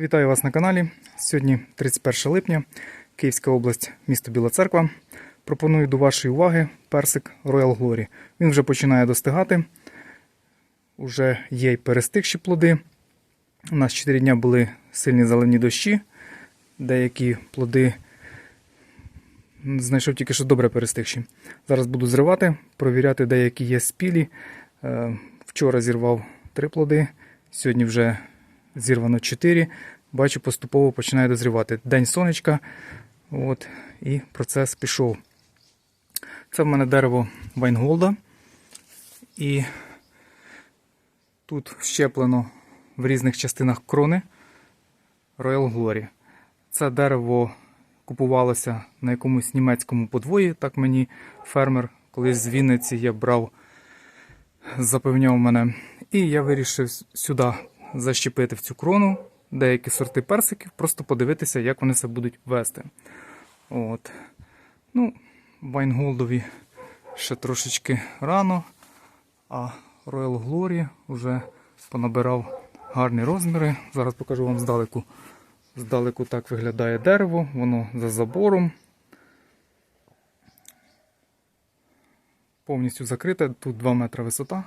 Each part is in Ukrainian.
Вітаю вас на каналі. Сьогодні 31 липня, Київська область, місто Біла Церква. Пропоную до вашої уваги персик Royal Glory. Він вже починає достигати. Уже є й перестигші плоди. У нас 4 дня були сильні зелені дощі. Деякі плоди знайшов тільки що добре перестигші. Зараз буду зривати, провіряти, деякі є спілі. Е, Вчора зірвав 3 плоди, сьогодні вже зірвано 4. Бачу, поступово починає дозрівати. День сонечка. От, і процес пішов. Це в мене дерево Вайнголда. І тут щеплено в різних частинах крони Royal Glory. Це дерево купувалося на якомусь німецькому подвої. Так мені фермер колись з Вінниці я брав, запевняв мене. І я вирішив сюди защепити в цю крону деякі сорти персиків, просто подивитися, як вони себе будуть вести. От. Ну, Вайнголдові ще трошечки рано, а Royal Glory вже понабирав гарні розміри. Зараз покажу вам здалеку. Здалеку так виглядає дерево, воно за забором. Повністю закрите, тут 2 метри висота.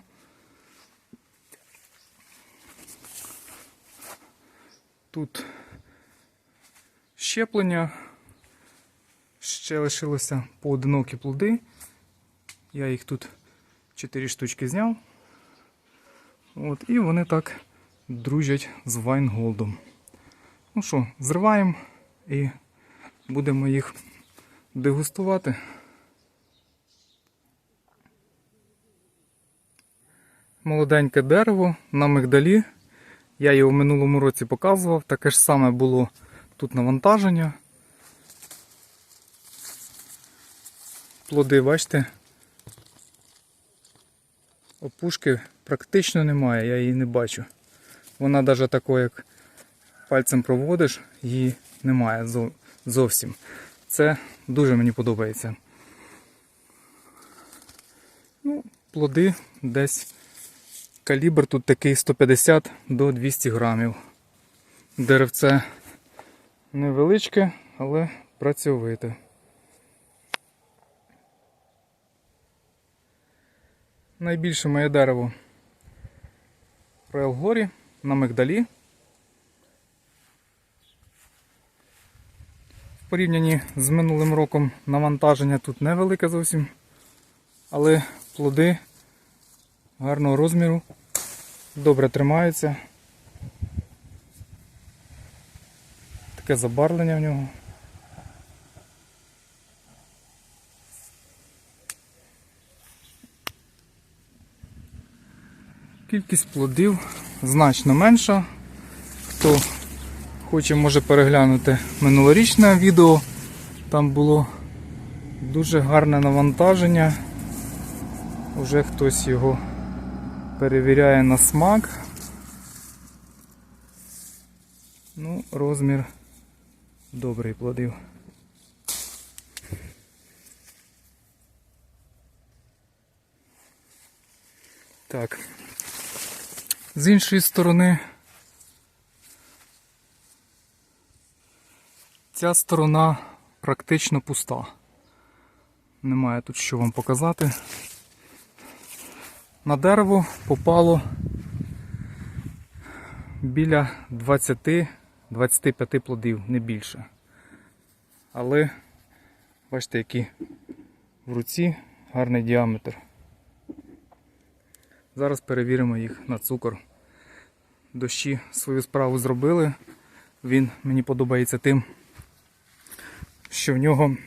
Тут щеплення, ще лишилося поодинокі плоди. Я їх тут 4 штучки зняв. От, і вони так дружать з Вайнголдом. Ну що, зриваємо і будемо їх дегустувати. Молоденьке дерево на мигдалі. Я його в минулому році показував. Таке ж саме було тут навантаження. Плоди, бачите, опушки практично немає, я її не бачу. Вона навіть такою, як пальцем проводиш, її немає зовсім. Це дуже мені подобається. Ну, плоди десь калібр тут такий 150 до 200 грамів. Деревце невеличке, але працьовите. Найбільше моє дерево Royal Glory на мигдалі. В порівнянні з минулим роком навантаження тут невелике зовсім, але плоди гарного розміру, добре тримаються. Таке забарвлення в нього. Кількість плодів значно менша. Хто хоче, може переглянути минулорічне відео. Там було дуже гарне навантаження. Уже хтось його перевіряє на смак. Ну, розмір добрий плодив. Так. З іншої сторони. Ця сторона практично пуста. Немає тут що вам показати. На дерево попало біля 20-25 плодів, не більше. Але бачите, які в руці гарний діаметр. Зараз перевіримо їх на цукор. Дощі свою справу зробили. Він мені подобається тим, що в нього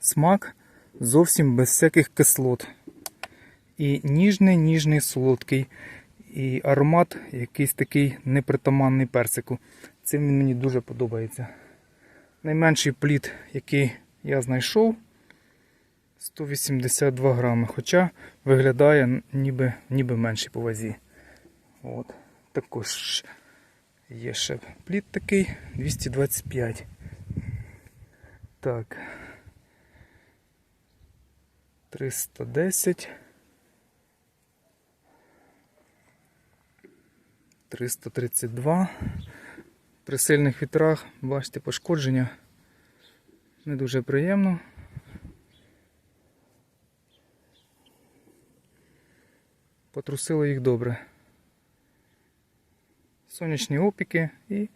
смак зовсім без всяких кислот. І ніжний, ніжний, солодкий. І аромат якийсь такий непритаманний персику. Цим він мені дуже подобається. Найменший плід, який я знайшов, 182 грами. Хоча виглядає ніби, ніби менший по вазі. От. Також є ще плід такий 225. Так. 310. 332. При сильних вітрах, бачите, пошкодження. Не дуже приємно. Потрусило їх добре. Сонячні опіки і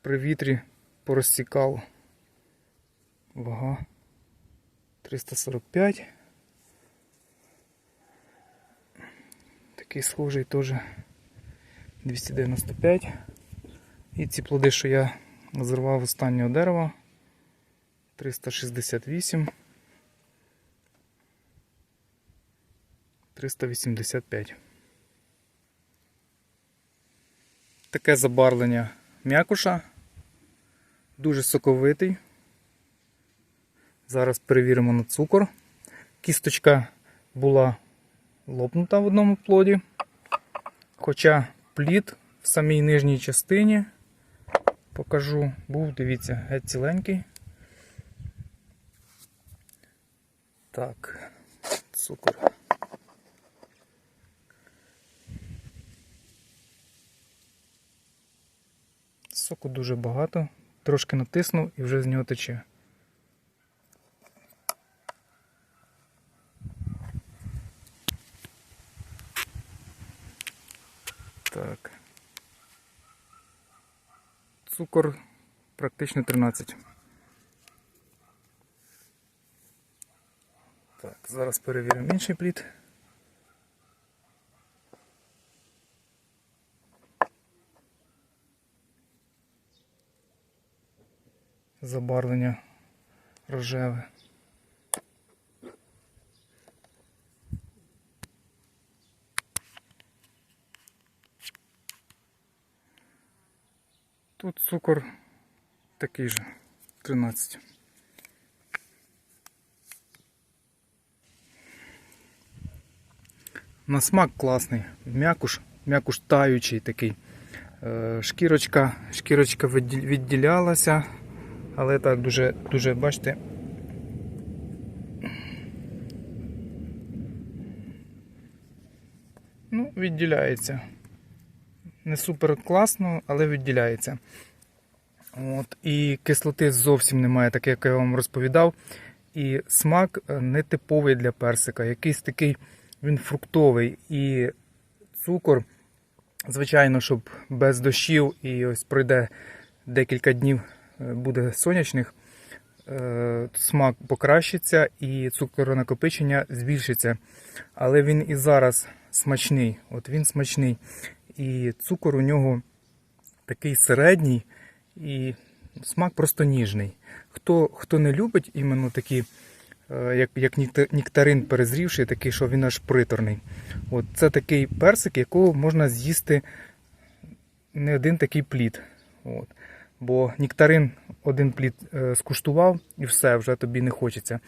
при вітрі порозцікало. Вага 345. Такий схожий теж 295. І ці плоди, що я зірвав останнього дерева 368. 385. Таке забарвлення м'якуша. Дуже соковитий. Зараз перевіримо на цукор. Кісточка була лопнута в одному плоді. Хоча плід в самій нижній частині покажу, був, дивіться, геть ціленький. Так, цукор. Соку дуже багато, трошки натиснув і вже з нього тече. Так. Цукор практично 13. Так, зараз перевіримо інший плід. Забарвлення рожеве. Тут цукор такий же 13. На смак класний, м'якуш, м'якуш таючий такий. Е, Шкірочка, шкірочка відділялася, але так дуже, дуже, бачите. Ну, відділяється. Не супер класно, але відділяється. От, і кислоти зовсім немає, так як я вам розповідав. І смак е, не типовий для персика. Якийсь такий він фруктовий. І цукор, звичайно, щоб без дощів і ось пройде декілька днів, е, буде сонячних, е, смак покращиться і цукронакопичення збільшиться. Але він і зараз смачний. От він смачний. І цукор у нього такий середній і смак просто ніжний. Хто, хто не любить іменно такі, е, як, як нектарин перезрівший, такий, що він аж приторний. От це такий персик, якого можна з'їсти не один такий плід. От. Бо нектарин один плід е, скуштував і все, вже тобі не хочеться.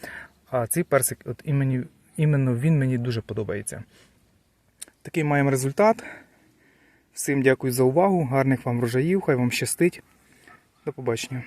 А цей персик, от імені, іменно він мені дуже подобається. Такий маємо результат. Всім дякую за увагу, гарних вам врожаїв, хай вам щастить. До побачення.